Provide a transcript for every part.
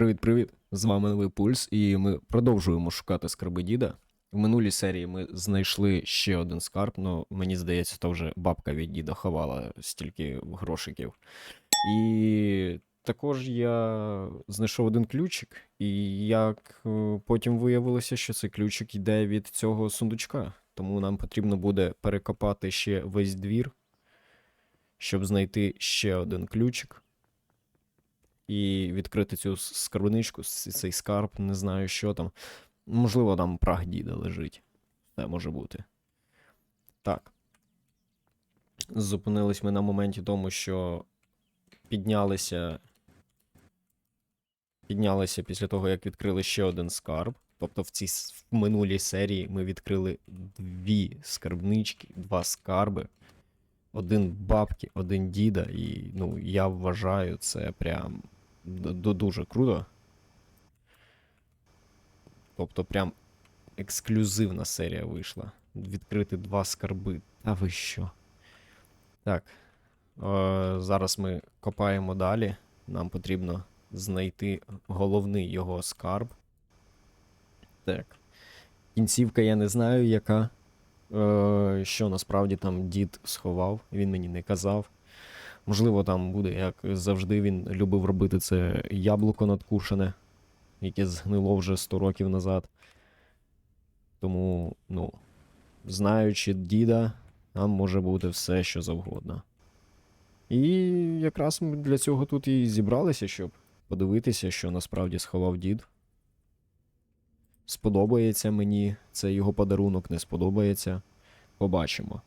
Привіт-привіт! З вами новий пульс, і ми продовжуємо шукати скарби діда. В минулій серії ми знайшли ще один скарб, але мені здається, то вже бабка від діда ховала стільки грошиків. І також я знайшов один ключик, і як е, потім виявилося, що цей ключик йде від цього сундучка. Тому нам потрібно буде перекопати ще весь двір, щоб знайти ще один ключик і відкрити цю скарбничку, цей скарб, не знаю, що там. Можливо, там прах діда лежить. Це може бути. Так. Зупинились ми на моменті тому, що піднялися. Піднялися після того, як відкрили ще один скарб. Тобто в цій в минулій серії ми відкрили дві скарбнички, два скарби. Один бабки, один діда, і ну, я вважаю, це прям д- дуже круто. Тобто, прям ексклюзивна серія вийшла. Відкрити два скарби. Та ви що? Так. Е, зараз ми копаємо далі. Нам потрібно знайти головний його скарб. Так. Кінцівка я не знаю, яка. Е, що насправді там дід сховав, він мені не казав. Можливо, там буде, як завжди, він любив робити це яблуко надкушене, яке згнило вже 100 років назад. Тому, ну, знаючи діда, там може бути все, що завгодно. І якраз ми для цього тут і зібралися, щоб подивитися, що насправді сховав дід. Сподобається мені цей його подарунок, не сподобається. Побачимо.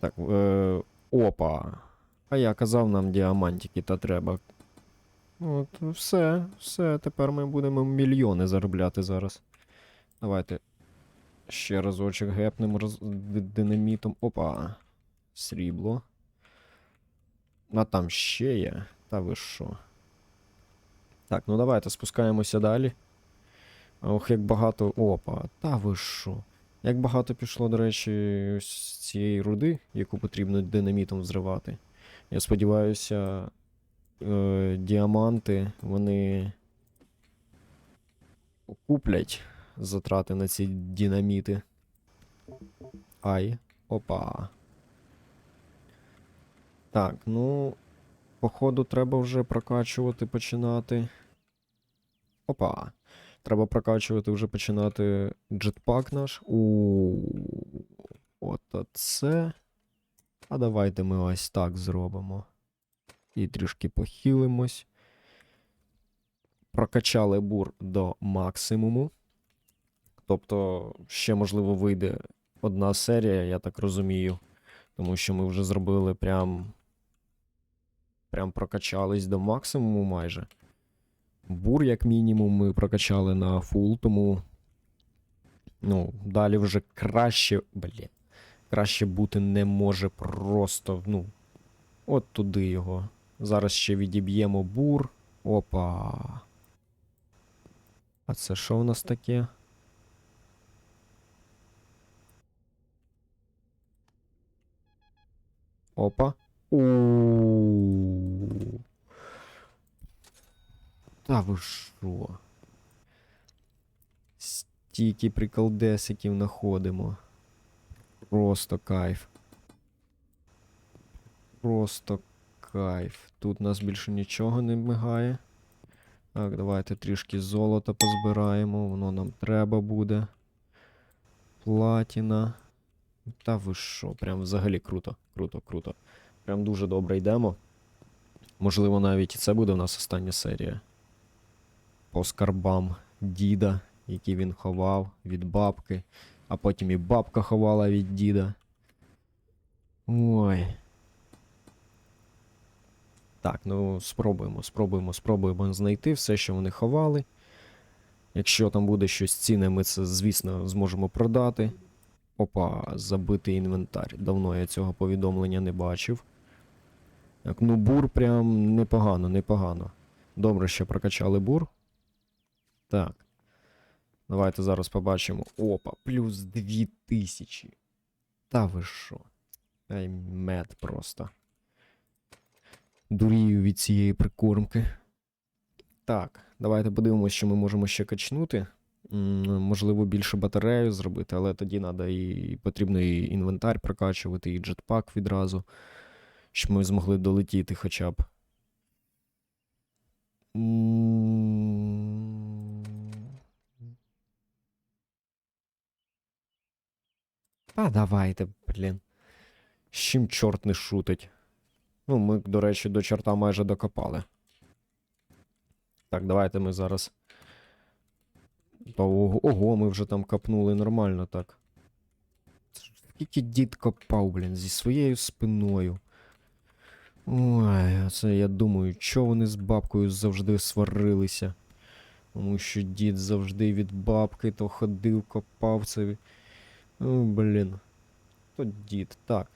Так, е, опа. А я казав нам діамантики та треба. От, все, все, тепер ми будемо мільйони заробляти зараз. Давайте ще разочок гепнемо роз... динамітом. Опа. Срібло. А там ще є. Та ви що? Так, ну давайте спускаємося далі. Ох, як багато. Опа, та ви що? Як багато пішло, до речі, ось цієї руди, яку потрібно динамітом взривати. Я сподіваюся, е, діаманти вони куплять затрати на ці динаміти. Ай, опа. Так, ну, походу, треба вже прокачувати починати. Опа. Треба прокачувати вже починати джетпак наш. У от це. А давайте ми ось так зробимо. І трішки похилимось. Прокачали бур до максимуму. Тобто, ще, можливо, вийде одна серія, я так розумію. Тому що ми вже зробили прям. Прям прокачались до максимуму майже. Бур, як мінімум, ми прокачали на фул, тому. Ну, далі вже краще. Блін. Краще бути не може просто. Ну. От туди його. Зараз ще відіб'ємо бур. Опа. А це що у нас таке? Опа. у Та ви що? Стільки приколдесиків знаходимо. Просто кайф. Просто кайф. Тут нас більше нічого не мигає. Так, давайте трішки золота позбираємо, воно нам треба буде. Платіна. Та ви що, прям взагалі круто, круто, круто. Прям дуже добре йдемо. Можливо, навіть і це буде в нас остання серія. По скарбам діда, які він ховав від бабки, а потім і бабка ховала від діда. Ой. Так, ну спробуємо, спробуємо, спробуємо знайти все, що вони ховали. Якщо там буде щось цінне, ми це, звісно, зможемо продати. Опа, забитий інвентар. Давно я цього повідомлення не бачив. Так, ну бур прям непогано, непогано. Добре, що прокачали бур. Так. Давайте зараз побачимо. Опа, плюс 2000. Та ви що? Ай, мед просто. Дурію від цієї прикормки. Так, давайте подивимося, що ми можемо ще качнути. Можливо, більше батарею зробити, але тоді треба і потрібно і інвентар прокачувати, і джетпак відразу, щоб ми змогли долетіти хоча б. Та давайте, блін. З чим чорт не шутить. Ну, ми, до речі, до чорта майже докопали. Так, давайте ми зараз. Ого, ого, ми вже там копнули нормально так. Скільки дід копав, блін, зі своєю спиною. Ой, це я думаю, чого вони з бабкою завжди сварилися. Тому що дід завжди від бабки то ходив, копав це. О, блін. То дід, так.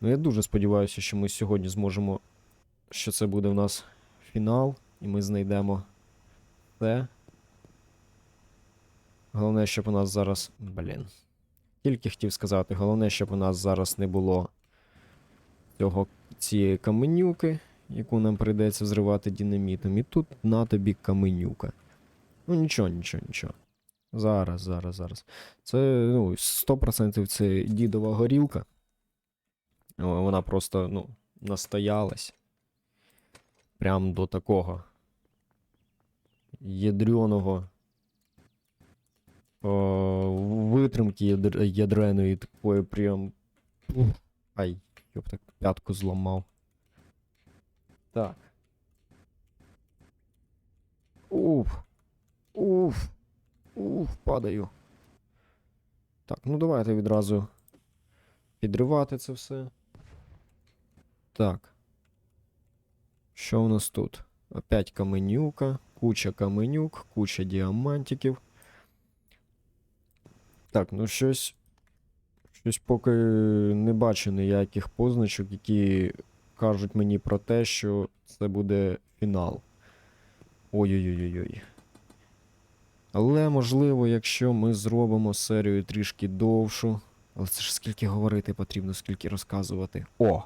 Ну, я дуже сподіваюся, що ми сьогодні зможемо. Що це буде в нас фінал, і ми знайдемо це. Головне, щоб у нас зараз. Блін. Тільки хотів сказати, головне, щоб у нас зараз не було цього цієї каменюки, яку нам прийдеться взривати динамітом. І тут на тобі каменюка. Ну нічого, нічого, нічого. Зараз, зараз, зараз. Це, ну, 100% це дідова горілка. Вона просто, ну, настоялась. Прям до такого ядрёного о, витримки ядр... ядреної такої прям. Ай, ёб так п'ятку зламав. Так. Уф. Уф. Уф, падаю. Так, ну давайте відразу підривати це все. Так. Що у нас тут? Опять каменюка, куча каменюк, куча діамантиків. Так, ну щось. Щось поки не бачу ніяких позначок, які кажуть мені про те, що це буде фінал. Ой-ой-ой-ой. Але можливо, якщо ми зробимо серію трішки довшу. Але це ж скільки говорити потрібно, скільки розказувати. О!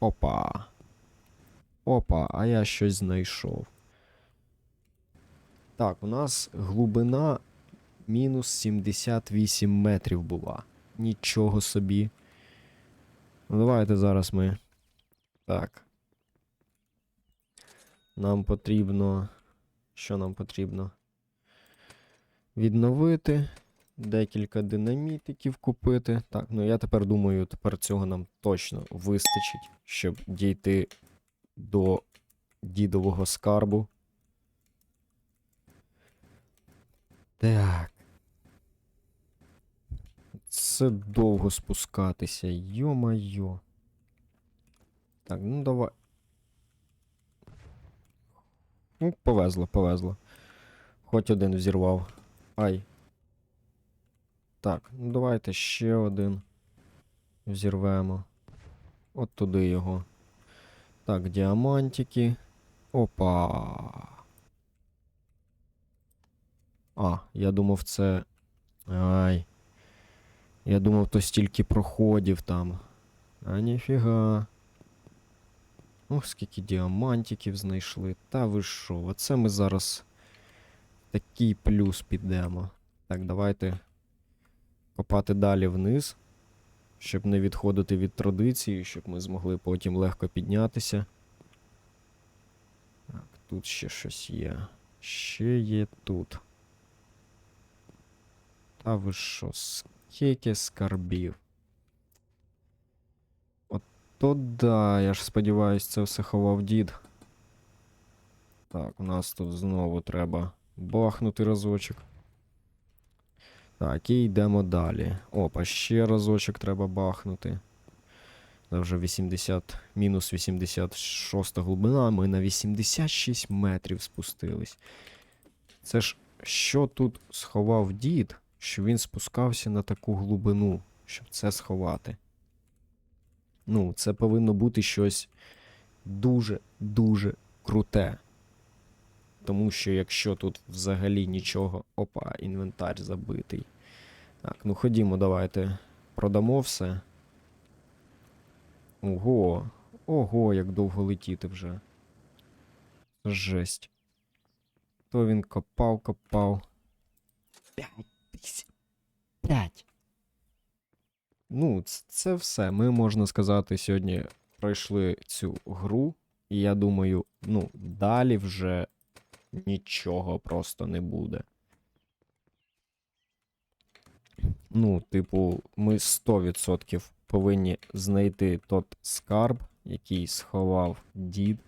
Опа. Опа, а я щось знайшов. Так, у нас глибина мінус 78 метрів була. Нічого собі. Ну, давайте зараз ми. Так. Нам потрібно. Що нам потрібно? Відновити. Декілька динамітиків купити. Так, ну я тепер думаю, тепер цього нам точно вистачить, щоб дійти до дідового скарбу. Так. Це довго спускатися, йо-майо. Так, ну давай. Ну, повезло, повезло. Хоч один взірвав. Ай. Так, ну давайте ще один взірвемо. От туди його. Так, діамантики. Опа. А, я думав, це. Ай. Я думав, то стільки проходів там. А ніфіга. Ох, скільки діамантиків знайшли. Та ви що? Оце ми зараз такий плюс підемо. Так, давайте копати далі вниз, щоб не відходити від традиції, щоб ми змогли потім легко піднятися. Так, тут ще щось є. Ще є тут. Та ви що, скільки скарбів? Ото да, я ж сподіваюсь, це все ховав дід. Так, у нас тут знову треба бахнути разочок. Так, і йдемо далі. Опа, ще разочок треба бахнути. Це вже 80, мінус 86 глибина, ми на 86 метрів спустились. Це ж що тут сховав дід, що він спускався на таку глибину, щоб це сховати. Ну, це повинно бути щось дуже-дуже круте. Тому що якщо тут взагалі нічого. Опа, інвентар забитий. Так, ну ходімо, давайте продамо все. Ого, ого, як довго летіти вже. Жесть. То він копав, копав. П'ять тисяч. П'ять. Ну, це все. Ми, можна сказати, сьогодні пройшли цю гру. І я думаю, ну, далі вже нічого просто не буде. Ну, типу, ми 100% повинні знайти тот скарб, який сховав дід.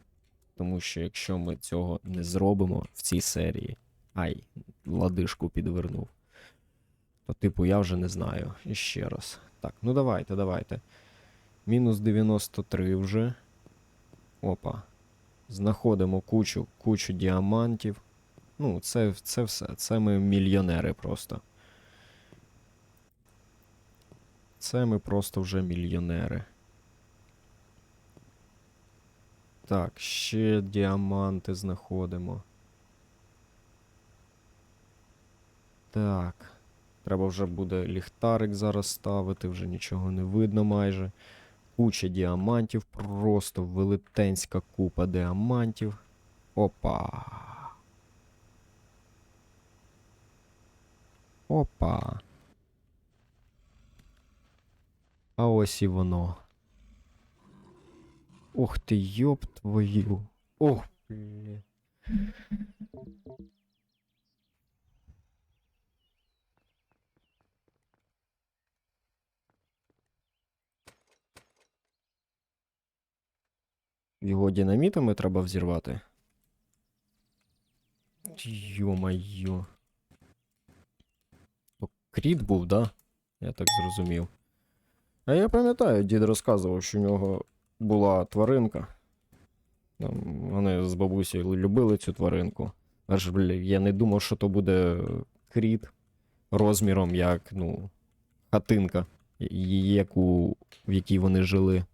Тому що якщо ми цього не зробимо в цій серії, ай, ладишку підвернув. То, типу, я вже не знаю. І ще раз. Так, ну давайте, давайте. Мінус 93 вже. Опа. Знаходимо кучу, кучу діамантів. Ну, це, це все. Це ми мільйонери просто. Це ми просто вже мільйонери. Так, ще діаманти знаходимо. Так. Треба вже буде ліхтарик зараз ставити, вже нічого не видно майже. Куча діамантів, просто велетенська купа діамантів. Опа. Опа. А ось і воно. Ух ти, йоп твою. Ох, блін. Його динамітами треба взірвати. Йо-майо. Кріт був, да? Я так зрозумів. А я пам'ятаю, дід розказував, що в нього була тваринка. Там, вони з бабусею любили цю тваринку. Аж, бля, я не думав, що то буде кріт розміром, як, ну, хатинка, яку, в якій вони жили.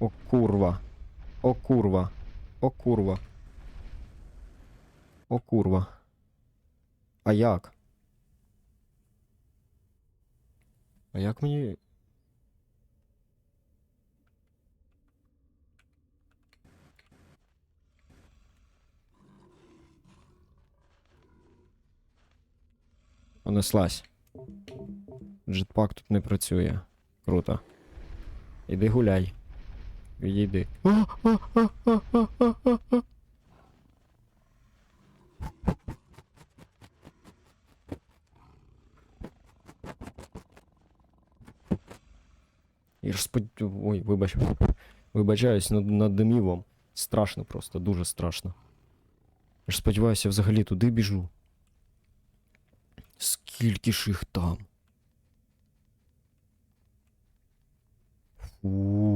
О курва. О курва. О курва. О курва. А як? А як мені. Понеслась. Джетпак тут не працює. Круто. Іди гуляй. Відійди. І ж спод... Ой, вибач. Вибачаюсь над, над домівом. Страшно просто, дуже страшно. Я ж сподіваюся, взагалі туди біжу. Скільки ж їх там? Фу.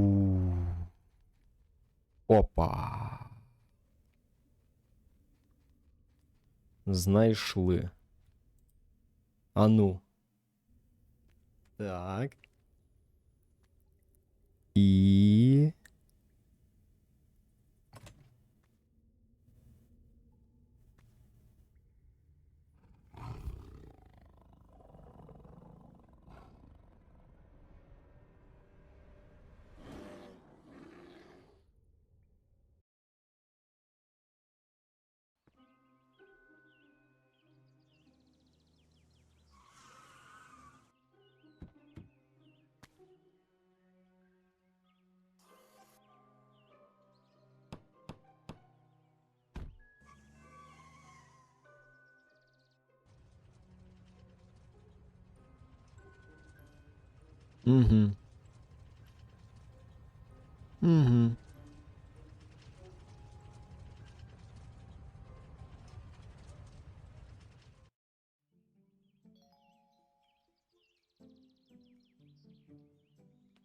Опа. Знайшли. А ну. Так. Угу. Угу.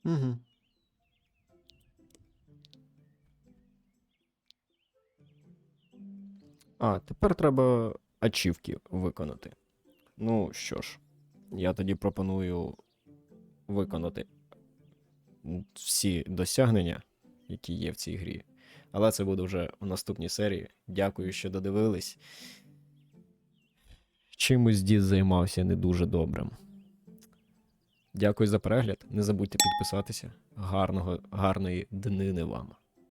Угу. А, тепер треба ачівки виконати. Ну що ж, я тоді пропоную виконати всі досягнення, які є в цій грі. Але це буде вже в наступній серії. Дякую, що додивились. чимось дід займався не дуже добрим. Дякую за перегляд. Не забудьте підписатися. Гарного, гарної днини вам.